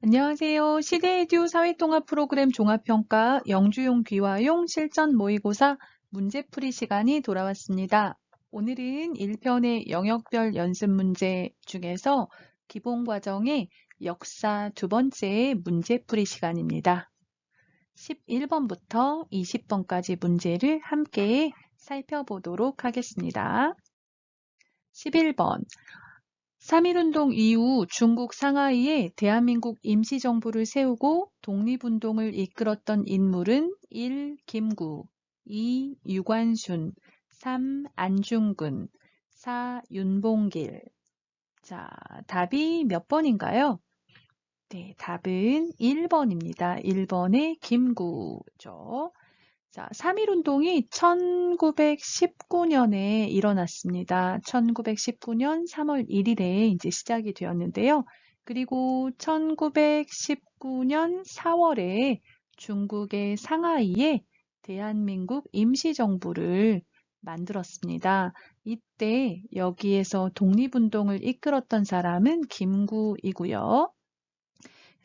안녕하세요. 시대에듀 사회통합 프로그램 종합평가 영주용 귀화용 실전 모의고사 문제풀이 시간이 돌아왔습니다. 오늘은 1편의 영역별 연습 문제 중에서 기본 과정의 역사 두 번째 문제풀이 시간입니다. 11번부터 20번까지 문제를 함께 살펴보도록 하겠습니다. 11번 3.1운동 이후 중국 상하이에 대한민국 임시정부를 세우고 독립운동을 이끌었던 인물은 1. 김구, 2. 유관순, 3. 안중근, 4. 윤봉길. 자, 답이 몇 번인가요? 네, 답은 1번입니다. 1번의 김구죠. 자, 3.1 운동이 1919년에 일어났습니다. 1919년 3월 1일에 이제 시작이 되었는데요. 그리고 1919년 4월에 중국의 상하이에 대한민국 임시정부를 만들었습니다. 이때 여기에서 독립운동을 이끌었던 사람은 김구이고요.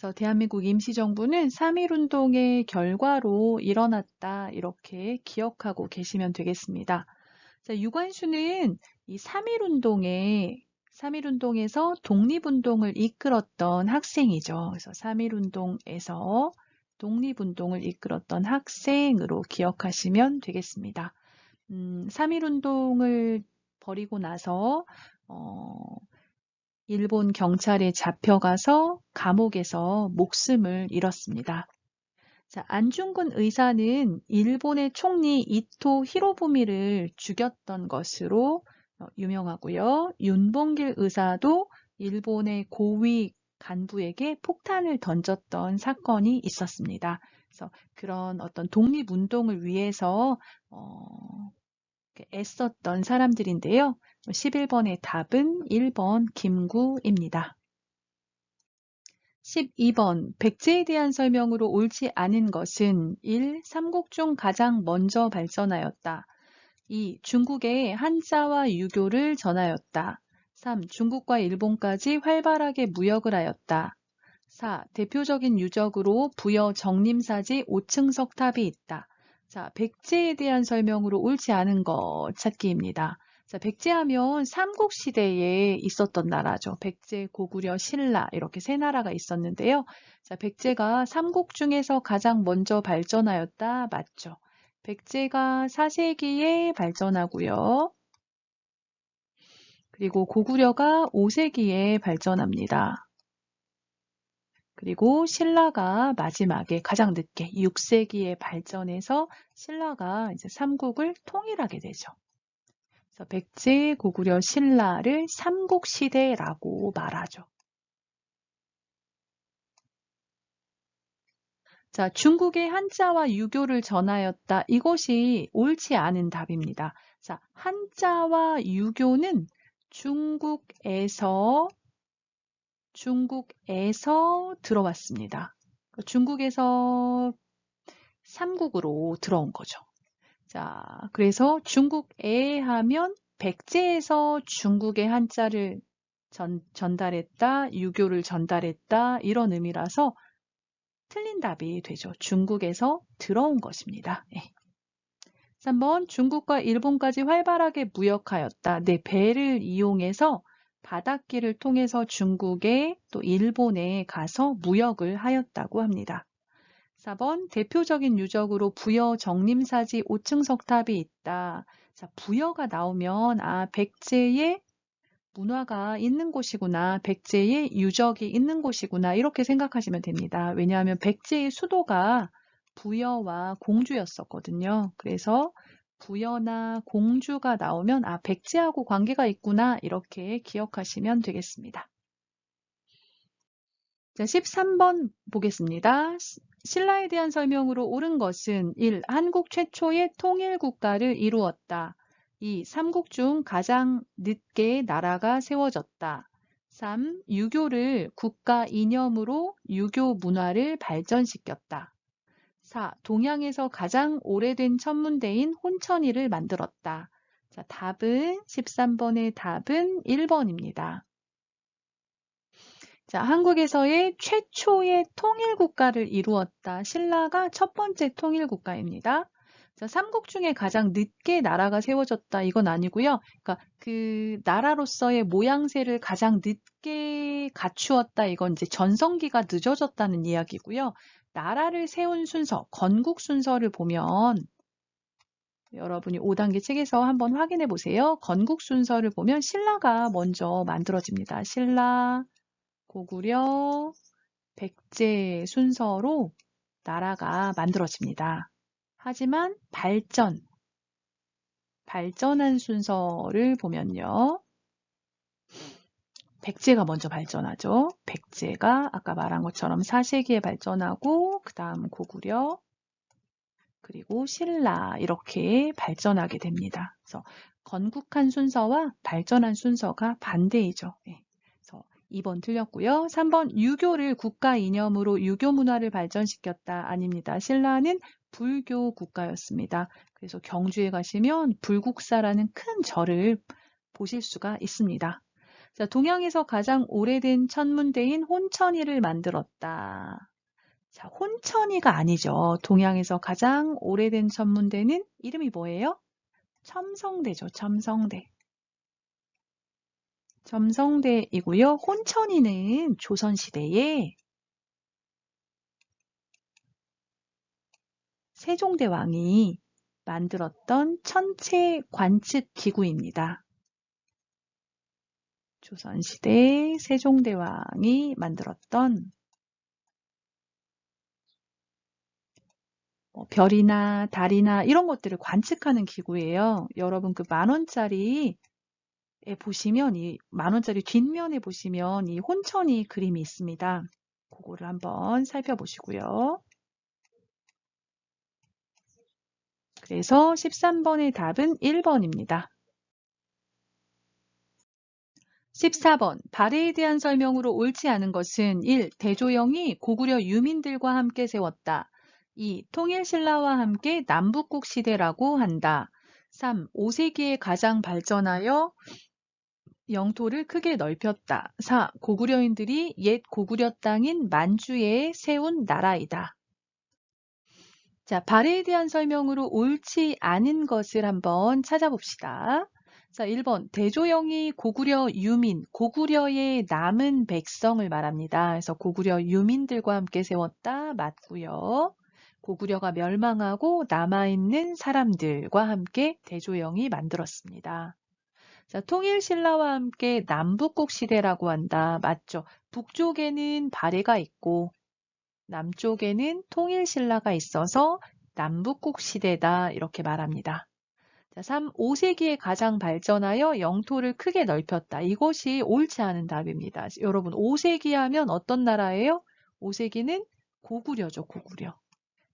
그래서 대한민국 임시정부는 3.1운동의 결과로 일어났다 이렇게 기억하고 계시면 되겠습니다. 자, 유관수는 이 3.1운동에 3.1운동에서 독립운동을 이끌었던 학생이죠. 그래서 3.1운동에서 독립운동을 이끌었던 학생으로 기억하시면 되겠습니다. 음, 3.1운동을 벌이고 나서 어, 일본 경찰에 잡혀가서 감옥에서 목숨을 잃었습니다. 자, 안중근 의사는 일본의 총리 이토 히로부미를 죽였던 것으로 어, 유명하고요. 윤봉길 의사도 일본의 고위 간부에게 폭탄을 던졌던 사건이 있었습니다. 그래서 그런 어떤 독립운동을 위해서 어, 애썼던 사람들인데요. 11번의 답은 1번 김구입니다. 12번 백제에 대한 설명으로 옳지 않은 것은 1. 삼국 중 가장 먼저 발전하였다. 2. 중국의 한자와 유교를 전하였다. 3. 중국과 일본까지 활발하게 무역을 하였다. 4. 대표적인 유적으로 부여 정림사지 5층 석탑이 있다. 자, 백제에 대한 설명으로 옳지 않은 것 찾기입니다. 자, 백제하면 삼국 시대에 있었던 나라죠. 백제, 고구려, 신라 이렇게 세 나라가 있었는데요. 자, 백제가 삼국 중에서 가장 먼저 발전하였다. 맞죠. 백제가 4세기에 발전하고요. 그리고 고구려가 5세기에 발전합니다. 그리고 신라가 마지막에 가장 늦게 6세기에 발전해서 신라가 이제 삼국을 통일하게 되죠. 백제, 고구려, 신라를 삼국시대라고 말하죠. 자, 중국의 한자와 유교를 전하였다. 이것이 옳지 않은 답입니다. 자, 한자와 유교는 중국에서 중국에서 들어왔습니다. 그러니까 중국에서 삼국으로 들어온 거죠. 자, 그래서 중국에 하면 백제에서 중국의 한자를 전, 전달했다, 유교를 전달했다, 이런 의미라서 틀린 답이 되죠. 중국에서 들어온 것입니다. 네. 3번 중국과 일본까지 활발하게 무역하였다. 네, 배를 이용해서 바닷길을 통해서 중국에 또 일본에 가서 무역을 하였다고 합니다. 4번 대표적인 유적으로 부여 정림사지 5층 석탑이 있다. 자, 부여가 나오면 아 백제의 문화가 있는 곳이구나. 백제의 유적이 있는 곳이구나. 이렇게 생각하시면 됩니다. 왜냐하면 백제의 수도가 부여와 공주였었거든요. 그래서 부여나 공주가 나오면 아 백제하고 관계가 있구나 이렇게 기억하시면 되겠습니다. 자, 13번 보겠습니다. 신라에 대한 설명으로 옳은 것은 1. 한국 최초의 통일 국가를 이루었다. 2. 삼국 중 가장 늦게 나라가 세워졌다. 3. 유교를 국가 이념으로 유교 문화를 발전시켰다. 4. 동양에서 가장 오래된 천문대인 혼천이를 만들었다. 자, 답은 13번의 답은 1번입니다. 자, 한국에서의 최초의 통일 국가를 이루었다. 신라가 첫 번째 통일 국가입니다. 자, 삼국 중에 가장 늦게 나라가 세워졌다. 이건 아니고요. 그러니까 그 나라로서의 모양새를 가장 늦게 갖추었다. 이건 이제 전성기가 늦어졌다는 이야기고요. 나라를 세운 순서, 건국 순서를 보면 여러분이 5단계 책에서 한번 확인해 보세요. 건국 순서를 보면 신라가 먼저 만들어집니다. 신라, 고구려, 백제 순서로 나라가 만들어집니다. 하지만 발전, 발전한 순서를 보면요. 백제가 먼저 발전하죠. 백제가 아까 말한 것처럼 4세기에 발전하고 그 다음 고구려 그리고 신라 이렇게 발전하게 됩니다. 그래서 건국한 순서와 발전한 순서가 반대이죠. 네. 2번 틀렸고요. 3번 유교를 국가 이념으로 유교 문화를 발전시켰다. 아닙니다. 신라는 불교 국가였습니다. 그래서 경주에 가시면 불국사라는 큰 절을 보실 수가 있습니다. 자, 동양에서 가장 오래된 천문대인 혼천이를 만들었다. 자, 혼천이가 아니죠. 동양에서 가장 오래된 천문대는 이름이 뭐예요? 첨성대죠. 첨성대. 점성대이고요. 혼천이는 조선시대에 세종대왕이 만들었던 천체 관측 기구입니다. 조선시대 세종대왕이 만들었던 뭐 별이나 달이나 이런 것들을 관측하는 기구예요. 여러분 그 만원짜리 에 보시면 이 만원짜리 뒷면에 보시면 이 혼천이 그림이 있습니다. 그거를 한번 살펴보시고요. 그래서 13번의 답은 1번입니다. 14번 발해에 대한 설명으로 옳지 않은 것은 1. 대조영이 고구려 유민들과 함께 세웠다. 2. 통일신라와 함께 남북국 시대라고 한다. 3. 5세기에 가장 발전하여 영토를 크게 넓혔다. 4. 고구려인들이 옛 고구려 땅인 만주에 세운 나라이다. 자, 발해에 대한 설명으로 옳지 않은 것을 한번 찾아봅시다. 자, 1번 대조영이 고구려 유민, 고구려의 남은 백성을 말합니다. 그래서 고구려 유민들과 함께 세웠다. 맞고요. 고구려가 멸망하고 남아있는 사람들과 함께 대조영이 만들었습니다. 자, 통일 신라와 함께 남북국 시대라고 한다. 맞죠? 북쪽에는 발해가 있고 남쪽에는 통일 신라가 있어서 남북국 시대다 이렇게 말합니다. 자, 3. 5세기에 가장 발전하여 영토를 크게 넓혔다. 이것이 옳지 않은 답입니다. 여러분 5세기 하면 어떤 나라예요? 5세기는 고구려죠. 고구려.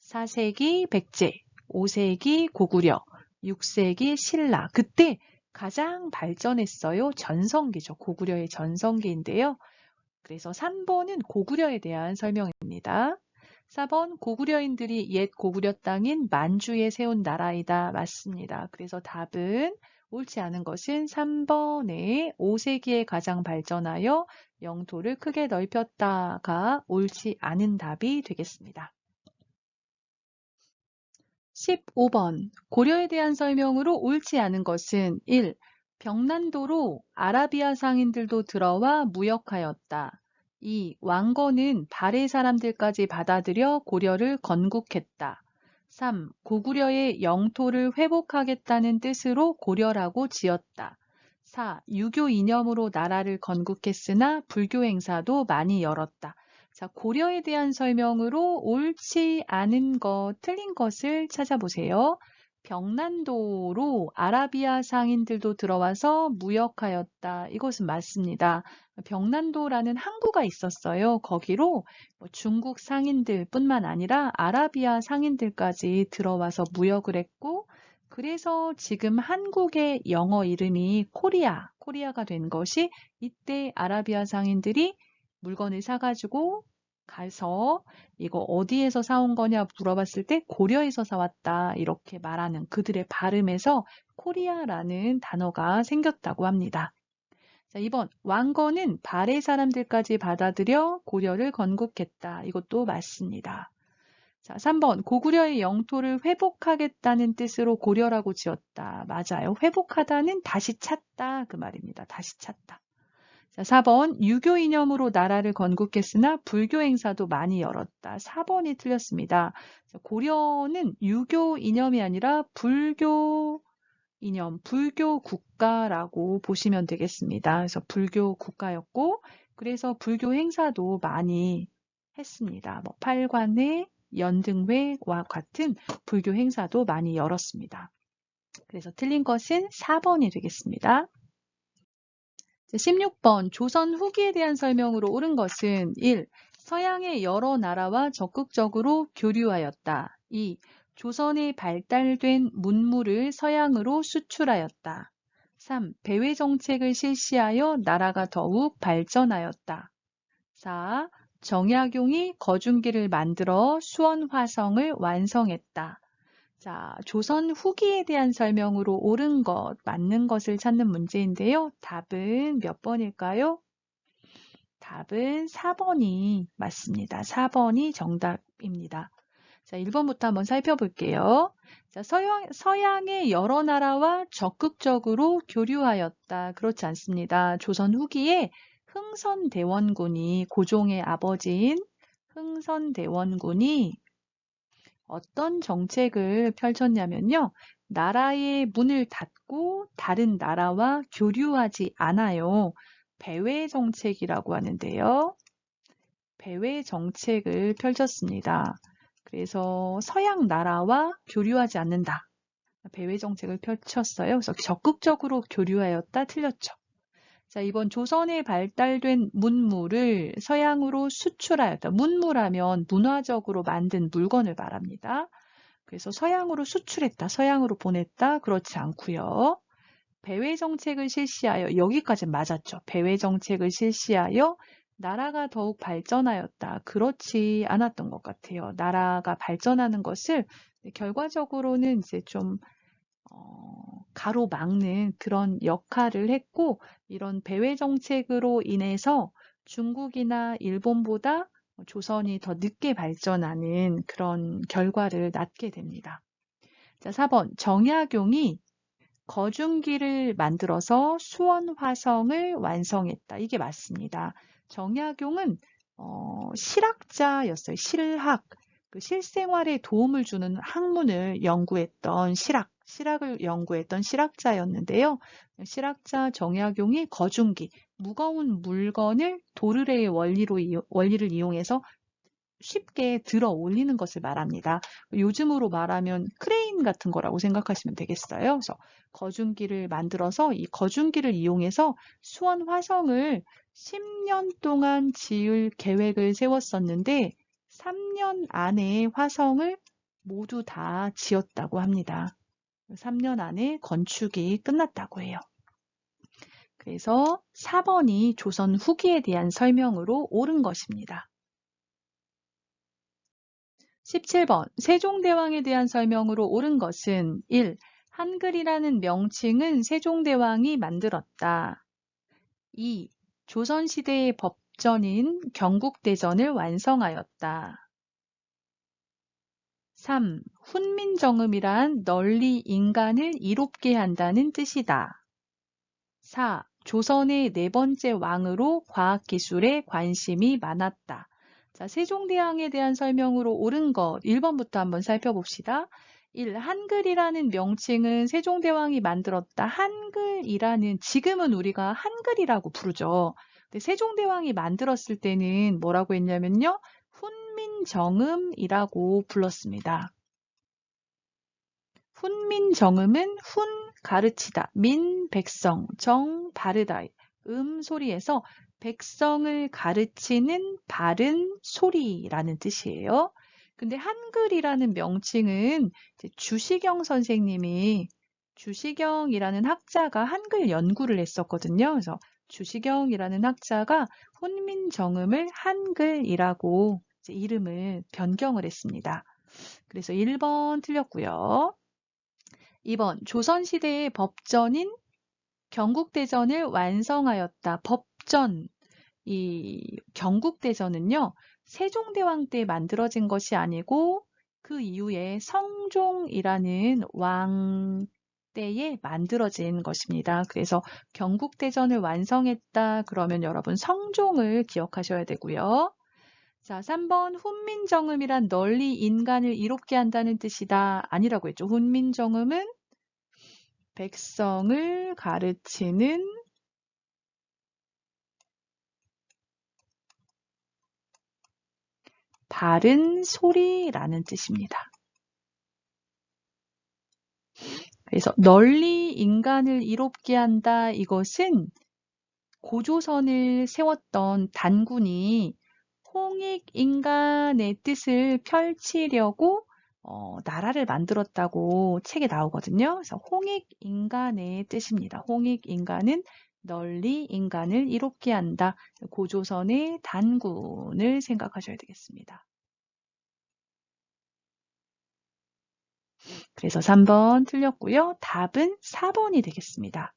4세기 백제, 5세기 고구려, 6세기 신라. 그때 가장 발전했어요. 전성기죠. 고구려의 전성기인데요. 그래서 3번은 고구려에 대한 설명입니다. 4번 고구려인들이 옛 고구려 땅인 만주에 세운 나라이다. 맞습니다. 그래서 답은 옳지 않은 것은 3번에 5세기에 가장 발전하여 영토를 크게 넓혔다가 옳지 않은 답이 되겠습니다. 15번 고려에 대한 설명으로 옳지 않은 것은 1. 병난도로 아라비아 상인들도 들어와 무역하였다. 2. 왕건은 발해 사람들까지 받아들여 고려를 건국했다. 3. 고구려의 영토를 회복하겠다는 뜻으로 고려라고 지었다. 4. 유교 이념으로 나라를 건국했으나 불교 행사도 많이 열었다. 자, 고려에 대한 설명으로 옳지 않은 것, 틀린 것을 찾아보세요. 병난도로 아라비아 상인들도 들어와서 무역하였다. 이것은 맞습니다. 병난도라는 항구가 있었어요. 거기로 뭐 중국 상인들 뿐만 아니라 아라비아 상인들까지 들어와서 무역을 했고, 그래서 지금 한국의 영어 이름이 코리아, 코리아가 된 것이 이때 아라비아 상인들이 물건을 사가지고 가서 이거 어디에서 사온 거냐 물어봤을 때 고려에서 사왔다 이렇게 말하는 그들의 발음에서 코리아라는 단어가 생겼다고 합니다. 자, 2번. 왕건은 발해 사람들까지 받아들여 고려를 건국했다. 이것도 맞습니다. 자, 3번. 고구려의 영토를 회복하겠다는 뜻으로 고려라고 지었다. 맞아요. 회복하다는 다시 찾다. 그 말입니다. 다시 찾다. 자, 4번. 유교 이념으로 나라를 건국했으나 불교 행사도 많이 열었다. 4번이 틀렸습니다. 자, 고려는 유교 이념이 아니라 불교 이념, 불교 국가라고 보시면 되겠습니다. 그래서 불교 국가였고, 그래서 불교 행사도 많이 했습니다. 뭐 팔관회, 연등회와 같은 불교 행사도 많이 열었습니다. 그래서 틀린 것은 4번이 되겠습니다. 16번 조선 후기에 대한 설명으로 옳은 것은 1. 서양의 여러 나라와 적극적으로 교류하였다. 2. 조선에 발달된 문물을 서양으로 수출하였다. 3. 배회 정책을 실시하여 나라가 더욱 발전하였다. 4. 정약용이 거중기를 만들어 수원 화성을 완성했다. 자, 조선 후기에 대한 설명으로 옳은 것, 맞는 것을 찾는 문제인데요. 답은 몇 번일까요? 답은 4번이 맞습니다. 4번이 정답입니다. 자, 1번부터 한번 살펴볼게요. 자, 서양, 서양의 여러 나라와 적극적으로 교류하였다. 그렇지 않습니다. 조선 후기에 흥선대원군이 고종의 아버지인 흥선대원군이 어떤 정책을 펼쳤냐면요. 나라의 문을 닫고 다른 나라와 교류하지 않아요. 배회 정책이라고 하는데요. 배회 정책을 펼쳤습니다. 그래서 서양 나라와 교류하지 않는다. 배회 정책을 펼쳤어요. 그래서 적극적으로 교류하였다. 틀렸죠. 자, 이번 조선에 발달된 문물을 서양으로 수출하였다. 문물하면 문화적으로 만든 물건을 말합니다. 그래서 서양으로 수출했다. 서양으로 보냈다. 그렇지 않고요. 배회 정책을 실시하여 여기까지 맞았죠. 배회 정책을 실시하여 나라가 더욱 발전하였다. 그렇지 않았던 것 같아요. 나라가 발전하는 것을 결과적으로는 이제 좀 어, 가로 막는 그런 역할을 했고 이런 배회 정책으로 인해서 중국이나 일본보다 조선이 더 늦게 발전하는 그런 결과를 낳게 됩니다. 자, 4번 정약용이 거중기를 만들어서 수원 화성을 완성했다. 이게 맞습니다. 정약용은 어, 실학자였어요. 실학. 그 실생활에 도움을 주는 학문을 연구했던 실학, 실학을 연구했던 실학자였는데요. 실학자 정약용이 거중기, 무거운 물건을 도르래의 원리로 원리를 이용해서 쉽게 들어 올리는 것을 말합니다. 요즘으로 말하면 크레인 같은 거라고 생각하시면 되겠어요. 그래서 거중기를 만들어서 이 거중기를 이용해서 수원 화성을 10년 동안 지을 계획을 세웠었는데 3년 안에 화성을 모두 다 지었다고 합니다. 3년 안에 건축이 끝났다고 해요. 그래서 4번이 조선 후기에 대한 설명으로 옳은 것입니다. 17번 세종대왕에 대한 설명으로 옳은 것은 1. 한글이라는 명칭은 세종대왕이 만들었다. 2. 조선시대의 법전인 경국대전을 완성하였다. 3. 훈민정음이란 널리 인간을 이롭게 한다는 뜻이다. 4. 조선의 네 번째 왕으로 과학기술에 관심이 많았다. 자, 세종대왕에 대한 설명으로 옳은 것 1번부터 한번 살펴봅시다. 1. 한글이라는 명칭은 세종대왕이 만들었다. 한글이라는 지금은 우리가 한글이라고 부르죠. 근데 세종대왕이 만들었을 때는 뭐라고 했냐면요. 훈민정음이라고 불렀습니다. 훈민정음은 훈 가르치다, 민 백성, 정 바르다, 음 소리에서 백성을 가르치는 바른 소리라는 뜻이에요. 근데 한글이라는 명칭은 주시경 선생님이 주시경이라는 학자가 한글 연구를 했었거든요. 그래서 주시경이라는 학자가 훈민정음을 한글이라고 이름을 변경을 했습니다. 그래서 1번 틀렸고요. 2번 조선시대의 법전인 경국대전을 완성하였다. 법전. 이 경국대전은요, 세종대왕 때 만들어진 것이 아니고 그 이후에 성종이라는 왕 때에 만들어진 것입니다. 그래서 경국대전을 완성했다 그러면 여러분 성종을 기억하셔야 되고요. 자, 3번 훈민정음이란 널리 인간을 이롭게 한다는 뜻이다. 아니라고 했죠. 훈민정음은 백성을 가르치는 바른 소리라는 뜻입니다. 그래서 널리 인간을 이롭게 한다. 이것은 고조선을 세웠던 단군이 홍익 인간의 뜻을 펼치려고 어, 나라를 만들었다고 책에 나오거든요. 그래서 홍익 인간의 뜻입니다. 홍익 인간은 널리 인간을 이롭게 한다. 고조선의 단군을 생각하셔야 되겠습니다. 그래서 3번 틀렸고요. 답은 4번이 되겠습니다.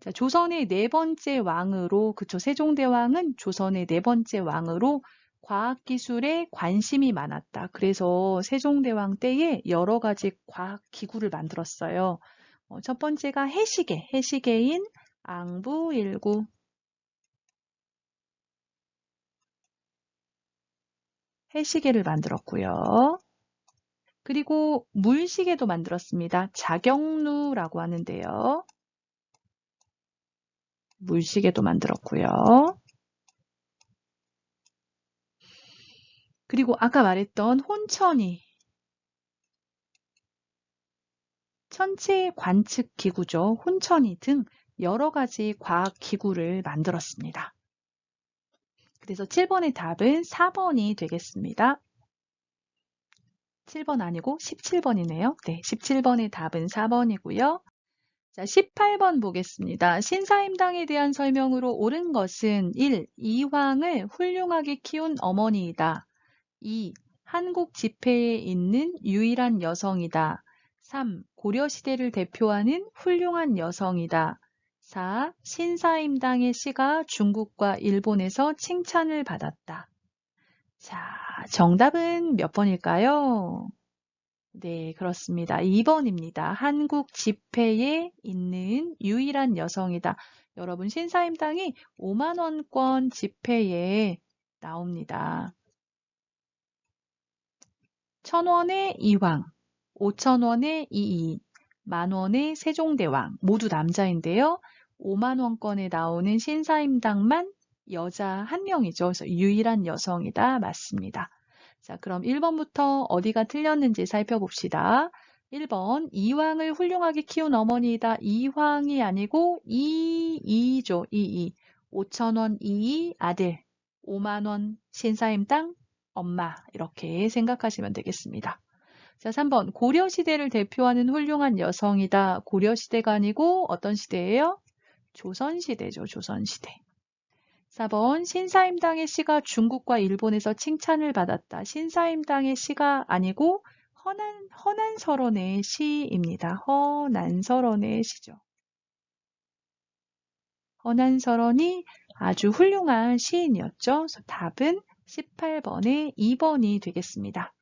자, 조선의 네 번째 왕으로 그쵸 세종대왕은 조선의 네 번째 왕으로 과학기술에 관심이 많았다. 그래서 세종대왕 때에 여러 가지 과학 기구를 만들었어요. 어, 첫 번째가 해시계, 해시계인 앙부일구. 해시계를 만들었고요. 그리고 물시계도 만들었습니다. 자경루라고 하는데요. 물시계도 만들었고요. 그리고 아까 말했던 혼천이 천체 관측 기구죠. 혼천이 등 여러 가지 과학 기구를 만들었습니다. 그래서 7번의 답은 4번이 되겠습니다. 7번 아니고 17번이네요. 네, 17번의 답은 4번이고요. 자, 18번 보겠습니다. 신사임당에 대한 설명으로 옳은 것은 1. 이황을 훌륭하게 키운 어머니이다. 2. 한국 집회에 있는 유일한 여성이다. 3. 고려시대를 대표하는 훌륭한 여성이다. 4. 신사임당의 시가 중국과 일본에서 칭찬을 받았다. 자, 정답은 몇 번일까요? 네, 그렇습니다. 2번입니다. 한국 집회에 있는 유일한 여성이다. 여러분, 신사임당이 5만 원권 집회에 나옵니다. 천 원의 이황, 5천 원의 이이, 만 원의 세종대왕, 모두 남자인데요. 5만 원권에 나오는 신사임당만 여자 한 명이죠. 그래서 유일한 여성이다. 맞습니다. 자, 그럼 1번부터 어디가 틀렸는지 살펴봅시다. 1번 이황을 훌륭하게 키운 어머니이다. 이황이 아니고 이이죠. 이이. 5천원 이이 아들. 5만원 신사임 땅 엄마. 이렇게 생각하시면 되겠습니다. 자, 3번 고려시대를 대표하는 훌륭한 여성이다. 고려시대가 아니고 어떤 시대예요? 조선시대죠. 조선시대. 4번 신사임당의 시가 중국과 일본에서 칭찬을 받았다. 신사임당의 시가 아니고 허난, 허난설원의 시입니다. 허난설원의 시죠. 허난설원이 아주 훌륭한 시인이었죠. 그래서 답은 18번의 2번이 되겠습니다.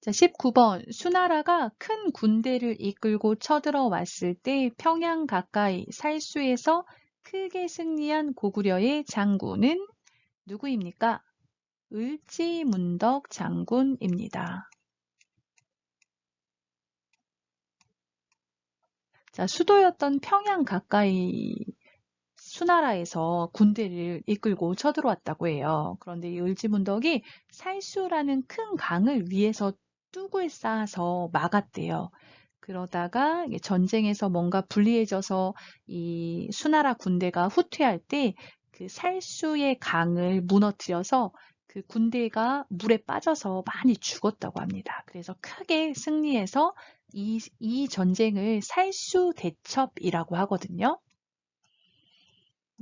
자, 19번. 수나라가 큰 군대를 이끌고 쳐들어왔을 때 평양 가까이 살수에서 크게 승리한 고구려의 장군은 누구입니까? 을지문덕 장군입니다. 자, 수도였던 평양 가까이 수나라에서 군대를 이끌고 쳐들어왔다고 해요. 그런데 이 을지문덕이 살수라는 큰 강을 위에서 뚝을 쌓아서 막았대요. 그러다가 전쟁에서 뭔가 불리해져서 이 수나라 군대가 후퇴할 때 그 살수의 강을 무너뜨려서 그 군대가 물에 빠져서 많이 죽었다고 합니다. 그래서 크게 승리해서 이, 이 전쟁을 살수 대첩이라고 하거든요.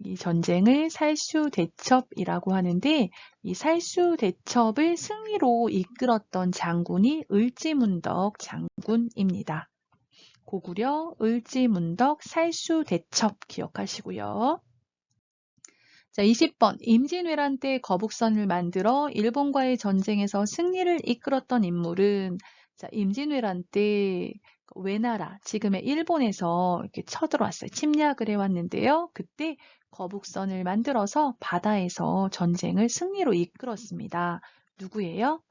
이 전쟁을 살수 대첩이라고 하는데 이 살수 대첩을 승리로 이끌었던 장군이 을지문덕 장군입니다. 고구려, 을지문덕, 살수대첩 기억하시고요. 자, 20번 임진왜란 때 거북선을 만들어 일본과의 전쟁에서 승리를 이끌었던 인물은 자, 임진왜란 때 외나라, 지금의 일본에서 이렇게 쳐들어왔어요. 침략을 해왔는데요. 그때 거북선을 만들어서 바다에서 전쟁을 승리로 이끌었습니다. 누구예요?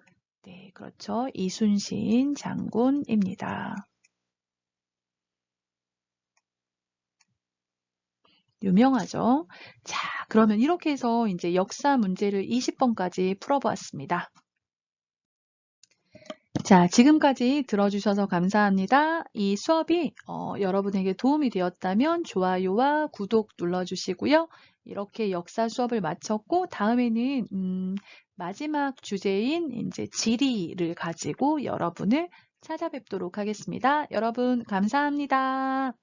네, 그렇죠. 이순신 장군입니다. 유명하죠. 자, 그러면 이렇게 해서 이제 역사 문제를 20번까지 풀어보았습니다. 자, 지금까지 들어주셔서 감사합니다. 이 수업이 어, 여러분에게 도움이 되었다면 좋아요와 구독 눌러주시고요. 이렇게 역사 수업을 마쳤고 다음에는 음, 마지막 주제인 이제 지리를 가지고 여러분을 찾아뵙도록 하겠습니다. 여러분 감사합니다.